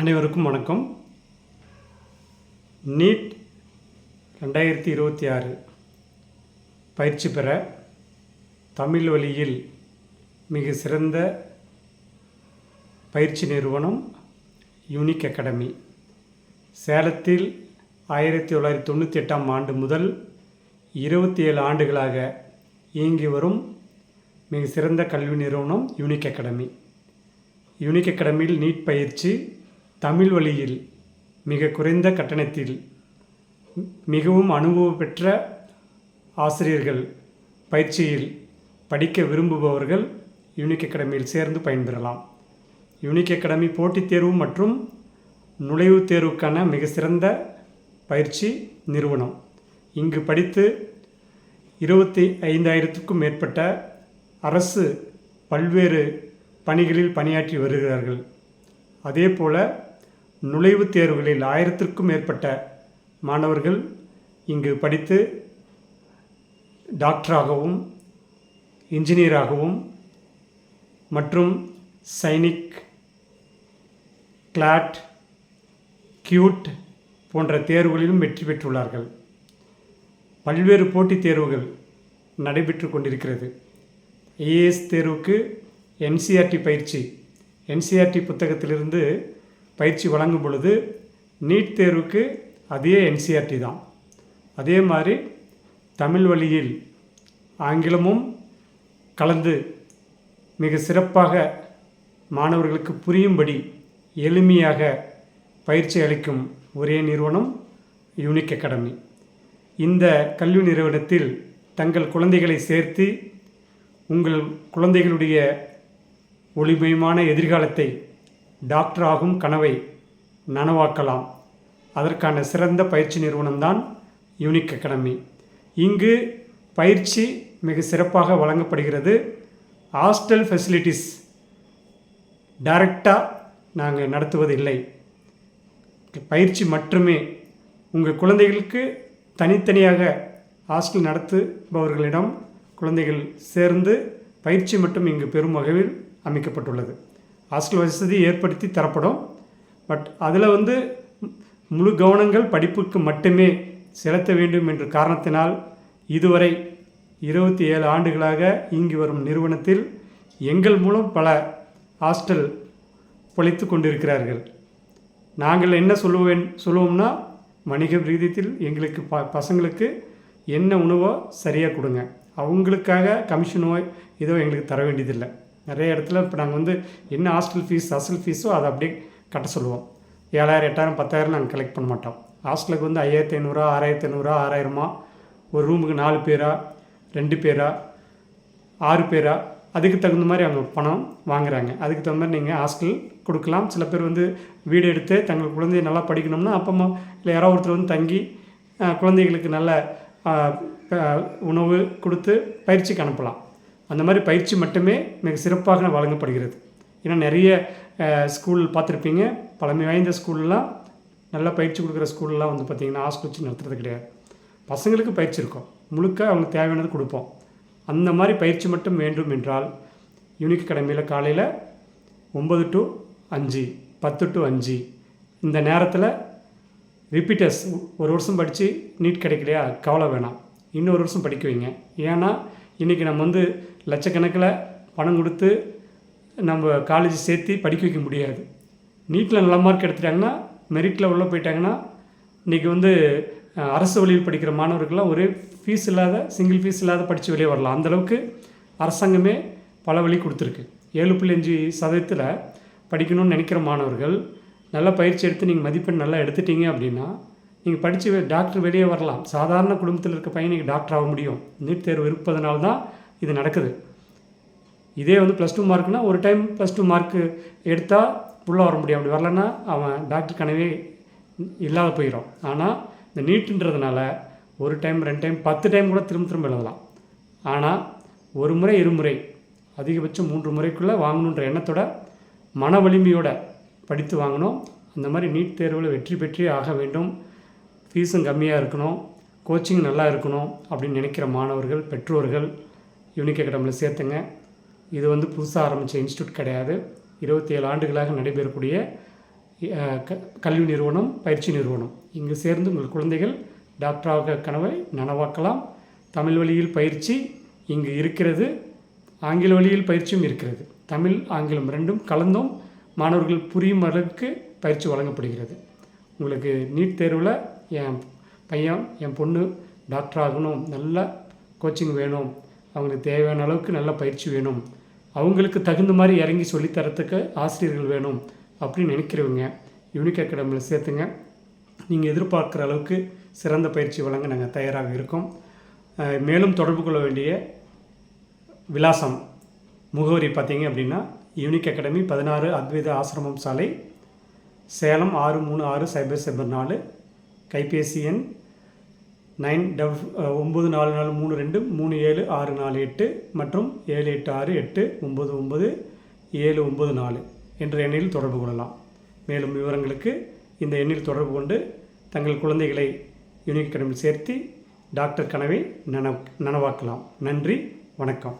அனைவருக்கும் வணக்கம். நீட் ரெண்டாயிரத்தி இருபத்தி ஆறு பயிற்சி பெற தமிழ் வழியில் மிக சிறந்த பயிற்சி நிறுவனம் யூனிக் அகாடமி. சேலத்தில் ஆயிரத்தி தொள்ளாயிரத்தி தொண்ணூற்றி எட்டாம் ஆண்டு முதல் இருபத்தி ஏழு ஆண்டுகளாக இயங்கி வரும் மிக சிறந்த கல்வி நிறுவனம் யூனிக் அகாடமி. யூனிக் அகாடமியில் நீட் பயிற்சி தமிழ் வழியில் மிக குறைந்த கட்டணத்தில் மிகவும் அனுபவம் பெற்ற ஆசிரியர்கள் பயிற்சியில் படிக்க விரும்புபவர்கள் யூனிக் அகாடமியில் சேர்ந்து பயன்பெறலாம். யூனிக் அகாடமி போட்டித் தேர்வு மற்றும் நுழைவுத் தேர்வுக்கான மிக சிறந்த பயிற்சி நிறுவனம். இங்கு படித்து இருபத்தி ஐந்தாயிரத்துக்கும் மேற்பட்ட அரசு பல்வேறு பணிகளில் பணியாற்றி வருகிறார்கள். அதே போல நுழைவுத் தேர்வுகளில் ஆயிரத்திற்கும் மேற்பட்ட மாணவர்கள் இங்கு படித்து டாக்டராகவும் இன்ஜினியராகவும் மற்றும் சைனிக் கிளாட் கியூட் போன்ற தேர்வுகளிலும் வெற்றி பெற்றுள்ளார்கள். பல்வேறு போட்டித் தேர்வுகள் நடைபெற்று கொண்டிருக்கிறது. ஐஏஎஸ் தேர்வுக்கு என்சிஆர்டி பயிற்சி. என்சிஆர்டி புத்தகத்திலிருந்து பயிற்சி வழங்கும் பொழுது நீட் தேர்வுக்கு அதே என்சிஆர்டி தான். அதே மாதிரி தமிழ் வழியில் ஆங்கிலமும் கலந்து மிக சிறப்பாக மாணவர்களுக்கு புரியும்படி எளிமையாக பயிற்சி அளிக்கும் ஒரே நிறுவனம் யூனிக் அகாடமி. இந்த கல்வி நிறுவனத்தில் தங்கள் குழந்தைகளை சேர்த்து உங்கள் குழந்தைகளுடைய ஒளிமயமான எதிர்காலத்தை டாக்டர் ஆகும் கனவை நனவாக்கலாம். அதற்கான சிறந்த பயிற்சி நிறுவனம்தான் யூனிக் அகாடமி. இங்கு பயிற்சி மிக சிறப்பாக வழங்கப்படுகிறது. ஹாஸ்டல் ஃபெசிலிட்டிஸ் டைரக்டாக நாங்கள் நடத்துவதில்லை. பயிற்சி மட்டுமே. உங்கள் குழந்தைகளுக்கு தனித்தனியாக ஹாஸ்டல் நடத்துபவர்களிடம் குழந்தைகள் சேர்ந்து பயிற்சி மட்டும் இங்கு பெரும் வகையில் அமைக்கப்பட்டுள்ளது. ஹாஸ்டல் வசதி ஏற்படுத்தி தரப்படும். பட் அதில் வந்து முழு கவனங்கள் படிப்புக்கு மட்டுமே செலுத்த வேண்டும் என்ற காரணத்தினால் இதுவரை இருபத்தி ஏழு ஆண்டுகளாக இங்கு வரும் நிறுவனத்தில் எங்கள் மூலம் பல ஹாஸ்டல் பொழைத்து கொண்டிருக்கிறார்கள். நாங்கள் என்ன சொல்லுவேன் சொல்லுவோம்னா வணிக ரீதியத்தில் எங்களுக்கு ப பசங்களுக்கு என்ன உணவோ சரியாக கொடுங்க. அவங்களுக்காக கமிஷனோ இதோ எங்களுக்கு தர வேண்டியதில்லை. நிறைய இடத்துல இப்போ நாங்கள் வந்து என்ன ஹாஸ்டல் ஃபீஸ் அசல் ஃபீஸோ அதை அப்படியே கட்ட சொல்லுவோம். ஏழாயிரம் எட்டாயிரம் பத்தாயிரம் நாங்கள் கலெக்ட் பண்ண மாட்டோம். ஹாஸ்டலுக்கு வந்து ஐயாயிரத்தி ஐநூறுரூவா ஆறாயிரத்தி ஐநூறுரூவா ஆறாயிரமா? ஒரு ரூமுக்கு நாலு பேரா? ரெண்டு பேரா? ஆறு பேரா? அதுக்கு தகுந்த மாதிரி அவங்க பணம் வாங்குறாங்க. அதுக்கு தகுந்த மாதிரி நீங்கள் ஹாஸ்டல் கொடுக்கலாம். சில பேர் வந்து வீடு எடுத்து தங்கள் குழந்தைய நல்லா படிக்கணும்னா அப்பமா இல்லை யாரோ ஒருத்தர் வந்து தங்கி குழந்தைகளுக்கு நல்ல உணவு கொடுத்து பயிற்சிக்கு அனுப்பலாம். அந்த மாதிரி பயிற்சி மட்டுமே மிக சிறப்பாக வழங்கப்படுகிறது. ஏன்னா நிறைய ஸ்கூல் பார்த்துருப்பீங்க. பழமை வாய்ந்த ஸ்கூல்லாம் நல்லா பயிற்சி கொடுக்குற ஸ்கூல்லாம் வந்து பார்த்திங்கன்னா ஹாஸ்டல் வச்சு நடத்துறது கிடையாது. பசங்களுக்கு பயிற்சி இருக்கும். முழுக்க அவங்களுக்கு தேவையானது கொடுப்போம். அந்த மாதிரி பயிற்சி மட்டும் வேண்டும் என்றால் யூனிக் அகாடமியில் காலையில் ஒம்பது டு அஞ்சு பத்து டு அஞ்சு. இந்த நேரத்தில் ரிப்பீட்டர்ஸ் ஒரு வருஷம் படித்து நீட் கிடைக்கலையா? கவலை வேணாம். இன்னொரு வருஷம் படிக்க வைங்க. ஏன்னா இன்றைக்கி நம்ம வந்து லட்சக்கணக்கில் பணம் கொடுத்து நம்ம காலேஜ் சேர்த்து படிக்க வைக்க முடியாது. நீட்டில் நல்ல மார்க் எடுத்துட்டாங்கன்னா மெரிட்டில் உள்ளே போயிட்டாங்கன்னா இன்றைக்கி வந்து அரசு வழியில் படிக்கிற மாணவர்கள்லாம் ஒரே ஃபீஸ் இல்லாத சிங்கிள் ஃபீஸ் இல்லாத படித்து வெளியே வரலாம். அந்தளவுக்கு அரசாங்கமே பல வழி கொடுத்துருக்கு. ஏழு புள்ளி அஞ்சு சதவீதத்தில் படிக்கணும்னு நினைக்கிற மாணவர்கள் நல்ல பயிற்சி எடுத்து நீங்கள் மதிப்பெண் நல்லா எடுத்துட்டீங்க அப்படின்னா நீங்கள் படித்து டாக்டர் வெளியே வரலாம். சாதாரண குடும்பத்தில் இருக்க பையன் நீங்கள் டாக்டர் ஆக முடியும். நீட் தேர்வு இருப்பதனால தான் இது நடக்குது. இதே வந்து ப்ளஸ் டூ மார்க்னால் ஒரு டைம் ப்ளஸ் டூ மார்க்கு எடுத்தால் உள்ளே வர முடியும். அப்படி வரலன்னா அவன் டாக்டர் கனவே இல்லாத போயிடும் ஆனால் இந்த நீட்டுன்றதுனால ஒரு டைம் ரெண்டு டைம் பத்து டைம் கூட திரும்ப திரும்ப எழுதலாம். ஆனால் ஒரு முறை இருமுறை அதிகபட்சம் மூன்று முறைக்குள்ளே வாங்கணுன்ற எண்ணத்தோட மன வலிமையோட படித்து வாங்கணும். அந்த மாதிரி நீட் தேர்வில் வெற்றி பெற்றே ஆக வேண்டும். ஃபீஸும் கம்மியாக இருக்கணும். கோச்சிங் நல்லா இருக்கணும் அப்படின்னு நினைக்கிற மாணவர்கள் பெற்றோர்கள் யூனிக் அகாடமியில் சேர்த்துங்க. இது வந்து புதுசாக ஆரம்பித்த இன்ஸ்டியூட் கிடையாது. இருபத்தி ஏழு ஆண்டுகளாக நடைபெறக்கூடிய க கல்வி நிறுவனம் பயிற்சி நிறுவனம். இங்கு சேர்ந்து உங்கள் குழந்தைகள் டாக்டராக கனவை நனவாக்கலாம். தமிழ் வழியில் பயிற்சி இங்கு இருக்கிறது. ஆங்கில வழியில் பயிற்சியும் இருக்கிறது. தமிழ் ஆங்கிலம் ரெண்டும் கலந்தும் மாணவர்கள் புரியும் அளவுக்கு பயிற்சி வழங்கப்படுகிறது. உங்களுக்கு நீட் தேர்வில் என் பையன் என் பொண்ணு டாக்டர் ஆகணும். நல்ல கோச்சிங் வேணும். அவங்களுக்கு தேவையான அளவுக்கு நல்ல பயிற்சி வேணும். அவங்களுக்கு தகுந்த மாதிரி இறங்கி சொல்லித்தரத்துக்கு ஆசிரியர்கள் வேணும் அப்படின்னு நினைக்கிறவங்க யூனிக் அகாடமியில் சேர்த்துங்க. நீங்கள் எதிர்பார்க்குற அளவுக்கு சிறந்த பயிற்சி வழங்க நாங்கள் தயாராக இருக்கோம். மேலும் தொடர்பு கொள்ள வேண்டிய விலாசம் முகவரி பார்த்தீங்க அப்படின்னா யூனிக் அகாடமி பதினாறு அத்வைத ஆசிரமம் சாலை சேலம் ஆறு மூணு ஆறு சைபர் சைபர் நாலு கைபேசி எண் நைன் டபுள் ஒம்பது நாலு நாலு மூணு ரெண்டு மூணு ஏழு ஆறு நாலு எட்டு மற்றும் ஏழு எட்டு ஆறு எட்டு ஒம்பது ஒம்பது ஏழு ஒம்பது நாலு என்ற எண்ணில் தொடர்பு கொள்ளலாம். மேலும் விவரங்களுக்கு இந்த எண்ணில் தொடர்பு கொண்டு தங்கள் குழந்தைகளை யூனிக் அகாடமியில் சேர்த்து டாக்டர் கனவை நன நனவாக்கலாம். நன்றி வணக்கம்.